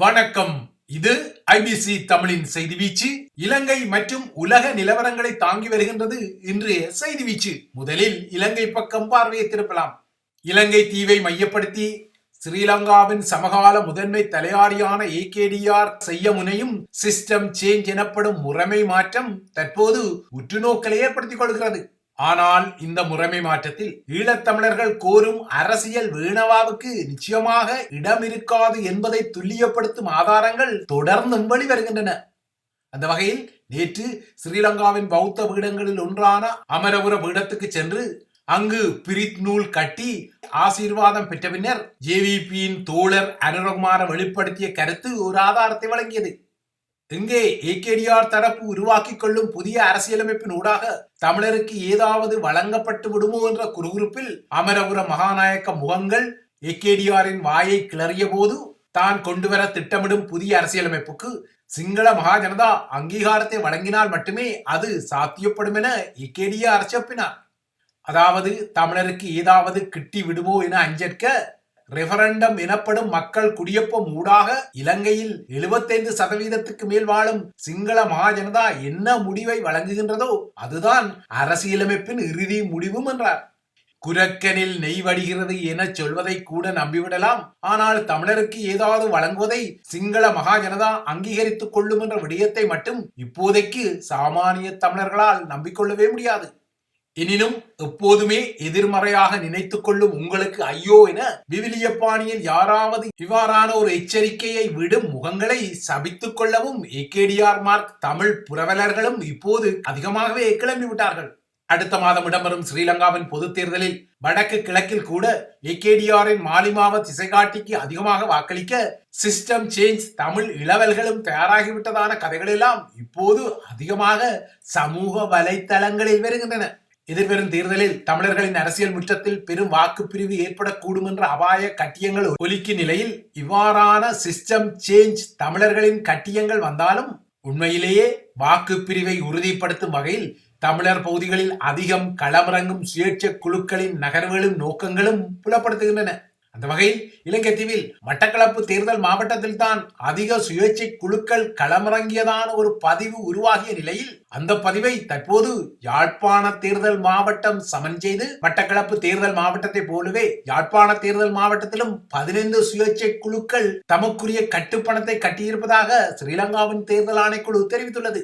வணக்கம். இது ஐபிசி தமிழின் செய்தி வீச்சு. இலங்கை மற்றும் உலக நிலவரங்களை தாங்கி வருகின்றது இன்றைய செய்தி வீச்சு. முதலில் இலங்கை பக்கம் பார்வையை திருப்பலாம். இலங்கை தீவை மையப்படுத்தி ஸ்ரீலங்காவின் சமகால முதன்மை தலையாரியான ஏகேடிஆர் செய்ய முனையும் சிஸ்டம் சேஞ்ச் எனப்படும் முறைமை மாற்றம் தற்போது உற்றுநோக்கலை ஏற்படுத்திக் கொள்கிறது. ஆனால் இந்த முறைமை மாற்றத்தில் ஈழத்தமிழர்கள் கோரும் அரசியல் வீணவாவுக்கு நிச்சயமாக இடம் இருக்காது என்பதை துல்லியப்படுத்தும் ஆதாரங்கள் தொடர்ந்தும் வெளிவருகின்றன. அந்த வகையில் நேற்று ஸ்ரீலங்காவின் பௌத்த பீடங்களில் ஒன்றான அமரபுர பீடத்துக்கு சென்று அங்கு பிரித் நூல் கட்டி ஆசீர்வாதம் பெற்ற பின்னர் ஜேவிபியின் தோழர் அனுரகுமார வெளிப்படுத்திய கருத்து ஒரு ஆதாரத்தை வழங்கியது. இங்கே ஏகேடிஆர் தரப்பு உருவாக்கிக் கொள்ளும் புதிய அரசியலமைப்பின் ஊடாக தமிழருக்கு ஏதாவது வழங்கப்பட்டு விடுமோ என்ற குறுகுறுப்பில் அமரபுர மகாநாயக்க முகங்கள் ஏகேடிஆரின் வாயை கிளறிய போது தான் கொண்டுவர திட்டமிடும் புதிய அரசியலமைப்புக்கு சிங்கள மகாஜனதா அங்கீகாரத்தை வழங்கினால் மட்டுமே அது சாத்தியப்படும் என ஏகேடிஆர் செப்பினார் அதாவது தமிழருக்கு ஏதாவது கிட்டி விடுமோ என அஞ்சற்க ரெஃபரண்டம் எனப்படும் மக்கள் குடியொப்பம் ஊடாக இலங்கையில் 75% சதவீதத்துக்கு மேல் வாழும் சிங்கள மகாஜனதா என்ன முடிவை வழங்குகின்றதோ அதுதான் அரசியலமைப்பின் இறுதி முடிவும் என்றார். குரக்கனில் நெய் வடிகிறது என சொல்வதை கூட நம்பிவிடலாம். ஆனால் தமிழருக்கு ஏதாவது வழங்குவதை சிங்கள மகாஜனதா அங்கீகரித்துக் கொள்ளும் என்ற விடயத்தை மட்டும் இப்போதைக்கு சாமானிய தமிழர்களால் நம்பிக்கொள்ளவே முடியாது. எனினும் எப்போதுமே எதிர்மறையாக நினைத்துக் கொள்ளும் உங்களுக்கு ஐயோ என விவிலிய பாணியில் யாராவது இவ்வாறான ஒரு எச்சரிக்கையை விடும் முகங்களை சபித்துக் கொள்ளவும் ஏகேடிஆர் மார்க் தமிழ் புரவலர்களும் இப்போது அதிகமாகவே கிளம்பி விட்டார்கள். அடுத்த மாதம் இடம்பெறும் ஸ்ரீலங்காவின் பொதுத் தேர்தலில் வடக்கு கிழக்கில் கூட ஏகேடிஆரின் மாலிமாவ திசைகாட்டிக்கு அதிகமாக வாக்களிக்க சிஸ்டம் சேஞ்ச் தமிழ் இளவல்களும் தயாராகிவிட்டதான கதைகள் எல்லாம் இப்போது அதிகமாக சமூக வலைத்தளங்களில் வருகின்றன. எதிர்வரும் தேர்தலில் தமிழர்களின் அரசியல் முற்றத்தில் பெரும் வாக்குப்பிரிவு ஏற்படக்கூடும் என்ற அபாய கட்டியங்கள் ஒலிக்கும் நிலையில் இவ்வாறான சிஸ்டம் சேஞ்ச் தமிழர்களின் கட்டியங்கள் வந்தாலும் உண்மையிலேயே வாக்குப்பிரிவை உறுதிப்படுத்தும் வகையில் தமிழர் பகுதிகளில் அதிகம் களமிறங்கும் சுயேட்சை குழுக்களின் நகர்வுகளும் நோக்கங்களும் புலப்படுத்துகின்றன. அந்த வகையில் இலங்கை தீவில் மட்டக்களப்பு தேர்தல் மாவட்டத்தில் தான் அதிக சுயேட்சை குழுக்கள் களமிறங்கியதான ஒரு பதிவு உருவாகிய நிலையில் அந்த பதிவை தற்போது யாழ்ப்பாண தேர்தல் மாவட்டம் சமன் செய்து மட்டக்களப்பு தேர்தல் மாவட்டத்தை போலவே யாழ்ப்பாண தேர்தல் மாவட்டத்திலும் பதினைந்து சுயேட்சை குழுக்கள் தமக்குரிய கட்டுப்பணத்தை கட்டியிருப்பதாக ஸ்ரீலங்காவின் தேர்தல் ஆணைக்குழு தெரிவித்துள்ளது.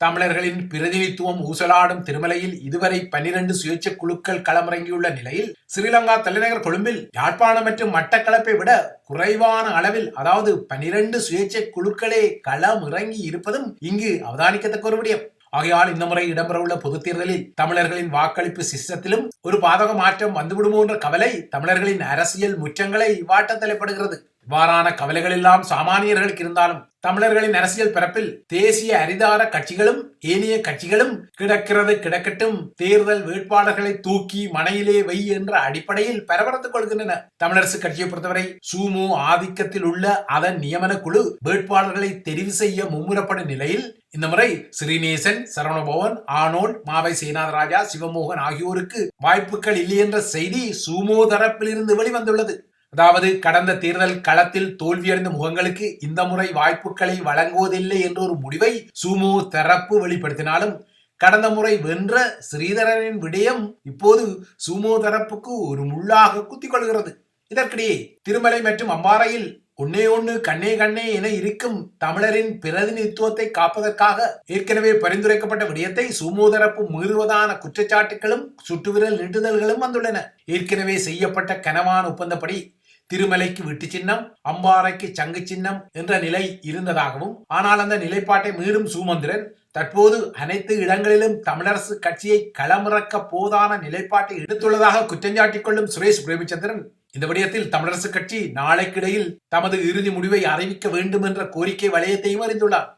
தமிழர்களின் பிரதிநிதித்துவம் ஊசலாடும் திருமலையில் இதுவரை பன்னிரண்டு சுயேட்சை குழுக்கள் களமிறங்கியுள்ள நிலையில் ஸ்ரீலங்கா தலைநகர் கொழும்பில் யாழ்ப்பாணம் மற்றும் மட்டக்களப்பை விட குறைவான அளவில் அதாவது பனிரெண்டு சுயேட்சை குழுக்களே களம் இறங்கி இருப்பதும் இங்கு அவதானிக்கத்தக்க ஒரு விடயம். ஆகையால் இந்த முறை இடம்பெறவுள்ள பொதுத் தேர்தலில் தமிழர்களின் வாக்களிப்பு சிஸ்டத்திலும் ஒரு பாதக மாற்றம் வந்துவிடுமோ என்ற கவலை தமிழர்களின் அரசியல் முற்றங்களை வாட்ட தலைப்படுகிறது இவ்வாறான கவலைகள் எல்லாம் சாமானியர்களுக்கு இருந்தாலும் தமிழர்களின் அரசியல் பரப்பில் தேசிய அரிதார கட்சிகளும் ஏனைய கட்சிகளும் கிடக்கிறது கிடக்கட்டும் தேர்தல் வேட்பாளர்களை தூக்கி மனையிலே வை என்ற அடிப்படையில் பரபரத்துக் கொள்கின்றன. தமிழரசு கட்சியை பொறுத்தவரை சூமு ஆதிக்கத்தில் உள்ள அதன் நியமன குழு வேட்பாளர்களை தெரிவு செய்ய மும்முரப்படும் நிலையில் இந்த முறை ஸ்ரீநேசன் சரவணபவன் ஆனோல் மாவை சேனாதராஜா சிவமோகன் ஆகியோருக்கு வாய்ப்புகள் இல்லை என்ற செய்தி சூமோ தரப்பிலிருந்து வெளிவந்துள்ளது. அதாவது கடந்த தேர்தல் களத்தில் தோல்வியடைந்த முகங்களுக்கு இந்த முறை வாய்ப்புகளை வழங்குவதில்லை என்ற ஒரு முடிவை சுமு தரப்பு வெளிப்படுத்தினாலும் கடந்த முறை வென்ற ஸ்ரீதரனின் விடயம் இப்போது சுமோ தரப்புக்கு ஒரு முள்ளாக குத்திக் கொள்கிறது இதற்கிடையே திருமலை மற்றும் அம்பாறையில் ஒன்னே ஒன்று கண்ணே கண்ணே என இருக்கும் தமிழரின் பிரதிநிதித்துவத்தை காப்பதற்காக ஏற்கனவே பரிந்துரைக்கப்பட்ட விடயத்தை சுமோ தரப்பு மீறுவதான குற்றச்சாட்டுகளும் சுட்டுவிரல் நீட்டுதல்களும் வந்துள்ளன. ஏற்கனவே செய்யப்பட்ட கனவான ஒப்பந்தப்படி திருமலைக்கு விட்டு சின்னம் அம்பாறைக்கு சங்கு சின்னம் என்ற நிலை இருந்ததாகவும் ஆனால் அந்த நிலைப்பாட்டை மீறும் சுமந்திரன் தற்போது அனைத்து இடங்களிலும் தமிழரசு கட்சியை களமிறக்க போதான நிலைப்பாட்டை எடுத்துள்ளதாக குற்றஞ்சாட்டிக் கொள்ளும் சுரேஷ் பிரேமச்சந்திரன் இந்த விடயத்தில் தமிழரசு கட்சி நாளைக்கிடையில் தமது இறுதி முடிவை அறிவிக்க வேண்டும் என்ற கோரிக்கை வளையத்தையும் அறிந்துள்ளார்.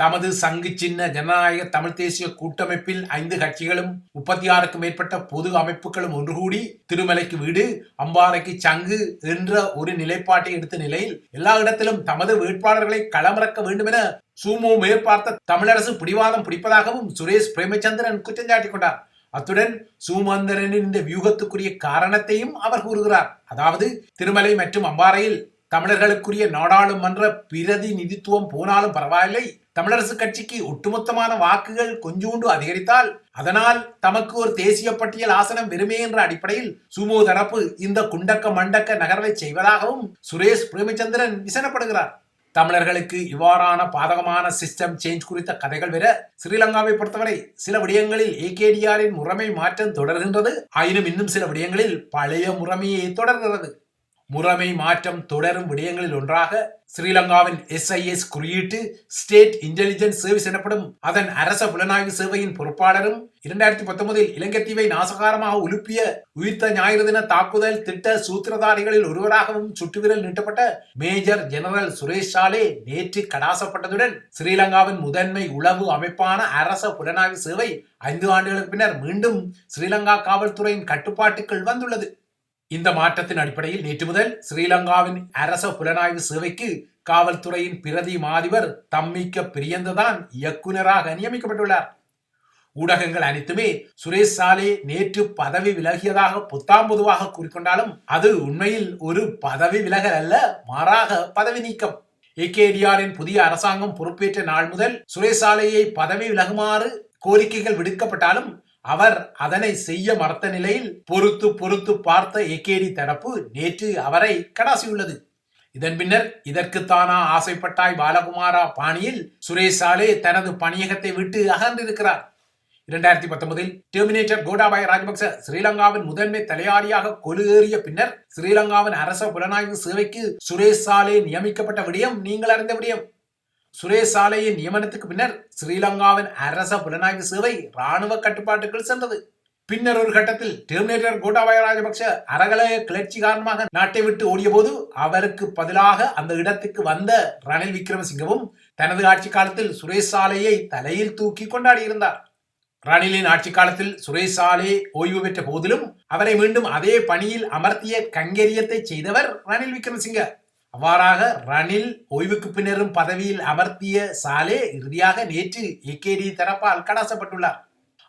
தமது சங்கு சின்ன ஜனநாயக தமிழ் தேசிய கூட்டமைப்பில் ஐந்து கட்சிகளும் முப்பத்தி ஆறுக்கும் மேற்பட்ட பொது அமைப்புகளும் ஒன்று கூடி திருமலைக்கு வீடு அம்பாறைக்கு சங்கு என்ற ஒரு நிலைப்பாட்டை எடுத்த நிலையில் எல்லா இடத்திலும் தமது வேட்பாளர்களை களமிறக்க வேண்டும் என சூமோ மேற்பார்த்த தமிழரசு பிடிவாதம் பிடிப்பதாகவும் சுரேஷ் பிரேமச்சந்திரன் குற்றம் சாட்டிக் கொண்டார். அத்துடன் சுமந்திரனின் இந்த வியூகத்துக்குரிய காரணத்தையும் அவர் கூறுகிறார். அதாவது திருமலை மற்றும் அம்பாறையில் தமிழர்களுக்குரிய நாடாளுமன்ற பிரதிநிதித்துவம் போனாலும் பரவாயில்லை தமிழரசு கட்சிக்கு ஒட்டுமொத்தமான வாக்குகள் கொஞ்சூண்டு அதிகரித்தால் அதனால் தமக்கு ஒரு தேசிய பட்டியல் ஆசனம் வெறுமே என்ற அடிப்படையில் சுமோ தரப்பு இந்த குண்டக்க மண்டக்க நகர்வை செய்வதாகவும் சுரேஷ் பிரேமச்சந்திரன் விசனப்படுகிறார். தமிழர்களுக்கு இவ்வாறான பாதகமான சிஸ்டம் சேஞ்ச் குறித்த கதைகள் வர ஸ்ரீலங்காவை பொறுத்தவரை சில விடயங்களில் ஏகேடிஆரின் முறைமை மாற்றம் தொடர்கின்றது. ஆயினும் இன்னும் சில விடயங்களில் பழைய முறைமையே தொடர்கிறது. முறைமை மாற்றம் தொடரும் விடயங்களில் ஒன்றாக ஸ்ரீலங்காவின் எஸ்ஐஎஸ் குறியீட்டு ஸ்டேட் இன்டெலிஜென்ஸ் சர்வீஸ் எனப்படும் அதன் அரச புலனாய்வு சேவையின் பொறுப்பாளரும் இரண்டாயிரத்தி பத்தொன்பதில் இலங்கை தீவை நாசகாரமாக உலுப்பிய உயிர்த்த ஞாயிறு தின தாக்குதல் திட்ட சூத்திரதாரிகளில் ஒருவராகவும் சுட்டுவிரல் நீட்டப்பட்ட மேஜர் ஜெனரல் சுரேஷ் சாலே நேற்று கடாசப்பட்டதுடன் ஸ்ரீலங்காவின் முதன்மை உளவு அமைப்பான அரச புலனாய்வு சேவை ஐந்து ஆண்டுகளுக்கு பின்னர் மீண்டும் ஸ்ரீலங்கா காவல்துறையின் கட்டுப்பாட்டுக்குள் வந்துள்ளது. இந்த மாற்றத்தின் அடிப்படையில் நேற்று முதல் ஸ்ரீலங்காவின் அரச புலனாய்வு சேவைக்கு காவல்துறையின் பிரதி மாதிபர் தம்மிக்க பிரியந்ததான் இயக்குநராக நியமிக்கப்பட்டுள்ளார். ஊடகங்கள் அனைத்துமே சுரேஷ் சாலே நேற்று பதவி விலகியதாக புத்தாம் பொதுவாக கூறிக்கொண்டாலும் அது உண்மையில் ஒரு பதவி விலகல் அல்ல மாறாக பதவி நீக்கம். ஏகேடிஆரின் புதிய அரசாங்கம் பொறுப்பேற்ற நாள் முதல் சுரேஷ் சாலையை பதவி விலகுமாறு கோரிக்கைகள் விடுக்கப்பட்டாலும் அவர் அதனை செய்ய மறுத்த நிலையில் பொறுத்து பொறுத்து பார்த்த ஏகேடி தரப்பு நேற்று அவரை கடாசியுள்ளது. இதன் பின்னர் இதற்குத்தானா ஆசைப்பட்டாய் பாலகுமாரா பாணியில் சுரேஷ் சாலே தனது பணியகத்தை விட்டு அகன்றிருக்கிறார். இரண்டாயிரத்தி பத்தொன்பதில் டெர்மினேட்டர் கோடாபாய ராஜபக்ச ஸ்ரீலங்காவின் முதன்மை தலையாரியாக கொலுகேறிய பின்னர் ஸ்ரீலங்காவின் அரச புலனாய்வு சேவைக்கு சுரேஷாலே நியமிக்கப்பட்ட விடயம் நீங்கள் அறிந்த விடயம். சுரேஷ் சாலையின் நியமனத்துக்கு பின்னர் ஸ்ரீலங்காவின் அரச புலனாய்வு சேவை ராணுவ கட்டுப்பாட்டுக்குள் சென்றது. பின்னர் ஒரு கட்டத்தில் டெர்மினேட்டர் கோட்டாபாய ராஜபக்ஷ அறகலைய கிளர்ச்சி காரணமாக நாட்டை விட்டு ஓடிய போது அவருக்கு பதிலாக அந்த இடத்துக்கு வந்த ரணில் விக்ரமசிங்கவும் தனது ஆட்சி காலத்தில் சுரேஷ் சாலையை தலையில் தூக்கி கொண்டாடியிருந்தார் ரணிலின் ஆட்சி காலத்தில் சுரேஷ் சாலே ஓய்வு பெற்ற போதிலும் அவரை மீண்டும் அதே பணியில் அமர்த்திய கங்கரியத்தை செய்தவர் ரணில் விக்ரமசிங்க. அவ்வாறாக ரணில் ஓய்வுக்கு பின்னரும் பதவியில் அமர்த்திய சாலே இறுதியாக நேற்று ஏகேடி தரப்பால் கடாசப்பட்டுள்ளார்.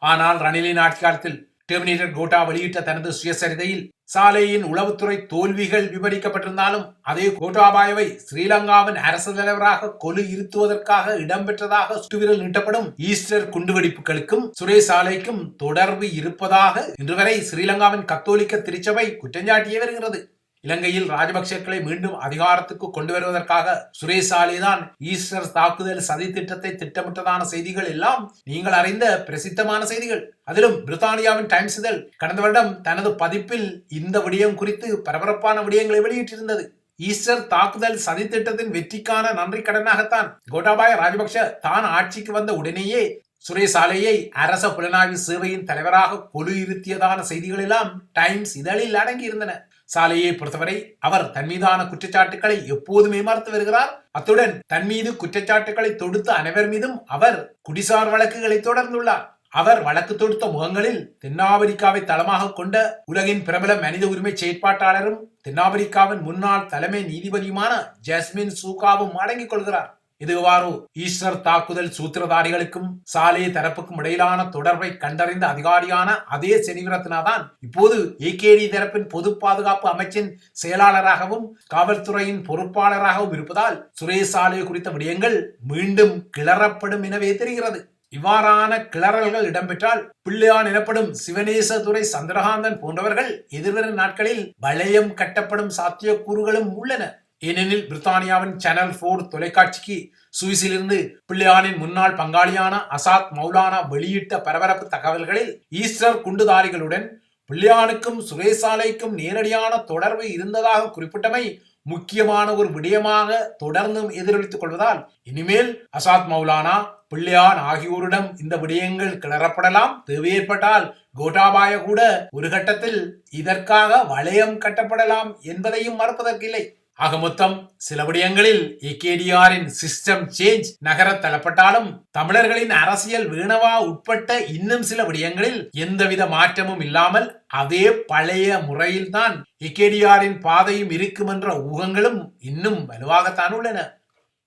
ஆனால் ரணிலின் ஆட்சி காலத்தில் டெர்மினேட்டர் கோட்டா வெளியிட்ட தனது சுயசரிதையில் சாலையின் உளவுத்துறை தோல்விகள் விவரிக்கப்பட்டிருந்தாலும் அதே கோட்டாபாயவை ஸ்ரீலங்காவின் அரசு தலைவராக கொலு இருத்துவதற்காக இடம்பெற்றதாக சுட்டுவிரல் நீட்டப்படும் ஈஸ்டர் குண்டுவெடிப்புகளுக்கும் சுரேஷ் சாலைக்கும் தொடர்பு இருப்பதாக இன்று வரை ஸ்ரீலங்காவின் கத்தோலிக்க திருச்சபை குற்றஞ்சாட்டியே வருகிறது. இலங்கையில் ராஜபக்சேக்களை மீண்டும் அதிகாரத்துக்கு கொண்டு வருவதற்காக சுரேஷ் தான் ஈஸ்டர் தாக்குதல் சதி திட்டத்தை திட்டமிட்டதான செய்திகள் எல்லாம் நீங்கள் அறிந்த பிரசித்தமான செய்திகள். அதிலும் பிரித்தானியாவின் டைம்ஸ் இதழ் கடந்த வருடம் தனது பதிப்பில் இந்த விடயம் குறித்து பரபரப்பான விடயங்களை வெளியிட்டிருந்தது. ஈஸ்டர் தாக்குதல் சதி திட்டத்தின் வெற்றிக்கான நன்றி கடனாகத்தான் கோட்டாபாய ராஜபக்ஷ தான் ஆட்சிக்கு வந்த உடனேயே சுரேசாலையை அரச புலனாய்வு சேவையின் தலைவராக கொலு இருத்தியதான செய்திகள் எல்லாம் டைம்ஸ் இதழில் அடங்கியிருந்தன. சாலையை பொறுத்தவரை அவர் தன் மீதான குற்றச்சாட்டுகளை எப்போதுமே மறுத்து வருகிறார். அத்துடன் தன் மீது குற்றச்சாட்டுகளை தொடுத்த அனைவர் மீதும் அவர் குடிசார் வழக்குகளை தொடர்ந்துள்ளார். அவர் வழக்கு தொடுத்த முகங்களில் தென்னாப்பிரிக்காவை தளமாக கொண்ட உலகின் பிரபல மனித உரிமை செயற்பாட்டாளரும் தென்னாப்பிரிக்காவின் முன்னாள் தலைமை நீதிபதியுமான ஜஸ்மின் சூகாவும் அடங்கிக் கொள்கிறார். இதுவாறு ஈஸ்டர் தாக்குதல் சூத்திரதாரிகளுக்கும் சாலே தரப்புக்கும் இடையிலான தொடர்பை கண்டறிந்த அதிகாரியான அதே செனிவிரத்னாதான் இப்போது ஏகேடி தரப்பின் பொது பாதுகாப்பு அமைச்சின் செயலாளராகவும் காவல்துறையின் பொறுப்பாளராகவும் இருப்பதால் சுரேஷ் சாலே குறித்த விடயங்கள் மீண்டும் கிளறப்படும் எனவே தெரிகிறது. இவ்வாறான கிளறல்கள் இடம்பெற்றால் பிள்ளையான் எனப்படும் சிவநேசதுரை சந்திரகாந்தன் போன்றவர்கள் எதிர்வரும் நாட்களில் வளையம் கட்டப்படும் சாத்தியக்கூறுகளும் உள்ளன. ஏனெனில் பிரித்தானியாவின் சேனல் போர் தொலைக்காட்சிக்கு சுவிஸிலிருந்து பிள்ளையானின் முன்னாள் பங்காளியான அசாத் மௌலானா வெளியிட்ட பரபரப்பு தகவல்களில் ஈஸ்டர் குண்டுதாரிகளுடன் பிள்ளையானுக்கும் சுரேசாலைக்கும் நேரடியான தொடர்பு இருந்ததாக குறிப்பிட்டமை முக்கியமான ஒரு விடயமாக தொடர்ந்தும் எதிரொலித்துக் கொள்வதால் இனிமேல் அசாத் மௌலானா பிள்ளையான் ஆகியோரிடம் இந்த விடயங்கள் கிளறப்படலாம். தேவை ஏற்பட்டால் கோட்டாபாய கூட ஒரு கட்டத்தில் இதற்காக வளையம் கட்டப்படலாம் என்பதையும் மறுப்பதற்கில்லை. ஆக மொத்தம் சில விடயங்களில் ஏகேடிஆரின் சிஸ்டம் சேஞ்ச் நகர தளப்பட்டாலும் தமிழர்களின் அரசியல் வீணவா உட்பட்ட இன்னும் சில விடயங்களில் எந்தவித மாற்றமும் இல்லாமல் அதே பழைய முறையில்தான் ஏகேடிஆரின் பாதையும் இருக்கும் என்ற ஊகங்களும் இன்னும் வலுவாகத்தான் உள்ளன.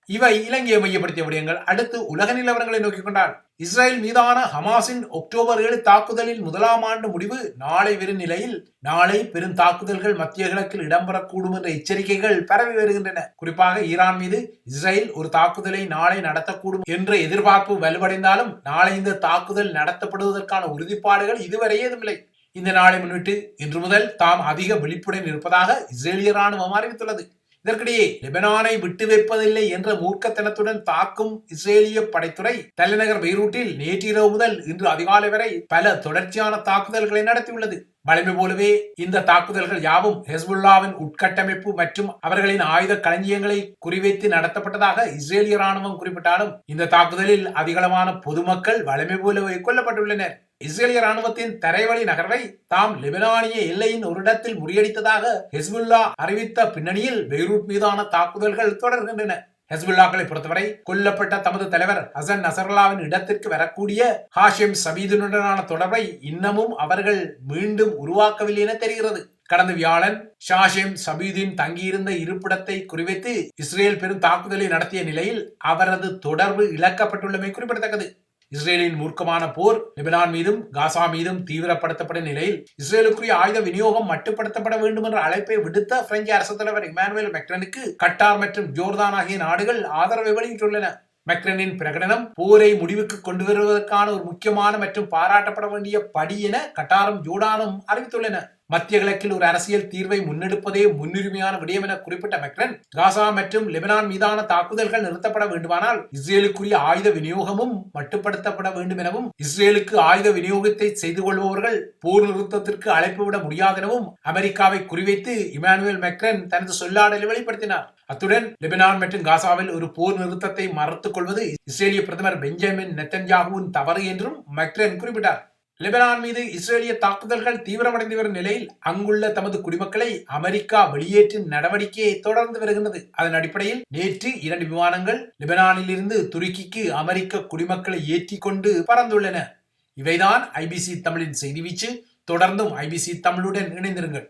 இவை இலங்கையை மையப்படுத்திய விடயங்கள். அடுத்து உலக நிலவரங்களை நோக்கிக் கொண்டால் இஸ்ரேல் மீதான ஹமாஸின் அக்டோபர் ஏழு தாக்குதலின் முதலாம் ஆண்டு முடிவு நாளை வெறும் நிலையில் நாளை பெரும் தாக்குதல்கள் மத்திய கிழக்கில் இடம்பெறக்கூடும் என்ற எச்சரிக்கைகள் பரவி வருகின்றன. குறிப்பாக ஈரான் மீது இஸ்ரேல் ஒரு தாக்குதலை நாளை நடத்தக்கூடும் என்ற எதிர்பார்ப்பு வலுவடைந்தாலும் நாளை இந்த தாக்குதல் நடத்தப்படுவதற்கான உறுதிப்பாடுகள் இதுவரை ஏதுமில்லை. இந்த நாளை முன்னிட்டு இன்று முதல் தாம் அதிக விழிப்புடன் இருப்பதாக இஸ்ரேலிய ராணுவம் அறிவித்துள்ளது. இதற்கிடையே லெபனானை விட்டு வைப்பதில்லை என்ற மூர்க்கத்தனத்துடன் தாக்கும் இஸ்ரேலிய படைத்துறை தலைநகர் பெய்ரூட்டில் நேற்றிரவு முதல் இன்று அதிகாலை வரை பல தொடர்ச்சியான தாக்குதல்களை நடத்தியுள்ளது. வலிமை போலவே இந்த தாக்குதல்கள் யாவும் ஹெஸ்புல்லாவின் உட்கட்டமைப்பு மற்றும் அவர்களின் ஆயுத களஞ்சியங்களை குறிவைத்து நடத்தப்பட்டதாக இஸ்ரேலிய ராணுவம் குறிப்பிட்டாலும் இந்த தாக்குதலில் அதிகளவான பொதுமக்கள் வலிமை போலவே கொல்லப்பட்டுள்ளனர். இஸ்ரேலிய ராணுவத்தின் தரைவழி நகர்வை தாம் லெபனானிய எல்லையின் ஒரு இடத்தில் முறியடித்ததாக ஹெஸ்புல்லா அறிவித்த பின்னணியில் பெய்ரூட் மீதான தாக்குதல்கள் தொடர்கின்றன. ஹெஸ்புல்லாக்களை பொறுத்தவரை கொல்லப்பட்ட தமது தலைவர் ஹசன் நசரல்லாவின் இடத்திற்கு வரக்கூடிய ஹாஷிம் சபீதுனுடனான தொடர்பை இன்னமும் அவர்கள் மீண்டும் உருவாக்கவில்லை என தெரிகிறது. கடந்த வியாழன் ஷாஷிம் சபீதின் தங்கியிருந்த இருப்பிடத்தை குறிவைத்து இஸ்ரேல் பெரும் தாக்குதலை நடத்திய நிலையில் அவரது தொடர்பு இழக்கப்பட்டுள்ளமை குறிப்பிடத்தக்கது. இஸ்ரேலின் மூர்க்கமான போர் லெபனான் மீதும் காசா மீதும் தீவிரப்படுத்தப்படும் நிலையில் இஸ்ரேலுக்குரிய ஆயுத விநியோகம் மட்டுப்படுத்தப்பட வேண்டும் என்ற அழைப்பை விடுத்த பிரெஞ்சு அரசு தலைவர் இமானுவேல் மெக்ரனுக்கு கட்டார் மற்றும் ஜோர்தான் ஆகிய நாடுகள் ஆதரவை வெளியிட்டுள்ளன. மெக்ரனின் பிரகடனம் போரை முடிவுக்கு கொண்டு வருவதற்கான ஒரு முக்கியமான மற்றும் பாராட்டப்பட வேண்டிய படி என கட்டாரும் ஜோர்டானும் அறிவித்துள்ளன. மத்திய கிழக்கில் ஒரு அரசியல் தீர்வை முன்னெடுப்பதே முன்னுரிமையான விடயம் என குறிப்பிட்ட மெக்ரன் காசா மற்றும் லெபனான் மீதான தாக்குதல்கள் நிறுத்தப்பட வேண்டுமானால் இஸ்ரேலுக்குரிய ஆயுத விநியோகமும் மட்டுப்படுத்தப்பட வேண்டும் எனவும் இஸ்ரேலுக்கு ஆயுத விநியோகத்தை செய்து கொள்பவர்கள் போர் நிறுத்தத்திற்கு அழைப்பு விட முடியாதெனவும் அமெரிக்காவை குறிவைத்து இமானுவேல் மெக்ரன் தனது சொல்லாடலை வெளிப்படுத்தினார். அத்துடன் லெபனான் மற்றும் காசாவில் ஒரு போர் நிறுத்தத்தை மறுத்துக் கொள்வது இஸ்ரேலிய பிரதமர் பெஞ்சமின் நெத்தன்யாகுவின் தவறு என்றும் மெக்ரன் குறிப்பிட்டார். லெபனான் மீது இஸ்ரேலிய தாக்குதல்கள் தீவிரமடைந்து வரும் நிலையில் அங்குள்ள தமது குடிமக்களை அமெரிக்கா வெளியேற்றும் நடவடிக்கையை தொடர்ந்து வருகின்றது. அதன் அடிப்படையில் நேற்று இரண்டு விமானங்கள் லெபனானில் இருந்து துருக்கிக்கு அமெரிக்க குடிமக்களை ஏற்றி கொண்டு பறந்துள்ளன. இவைதான் ஐபிசி தமிழின் செய்தி வீச்சு. தொடர்ந்தும் ஐபிசி தமிழுடன் இணைந்திருங்கள்.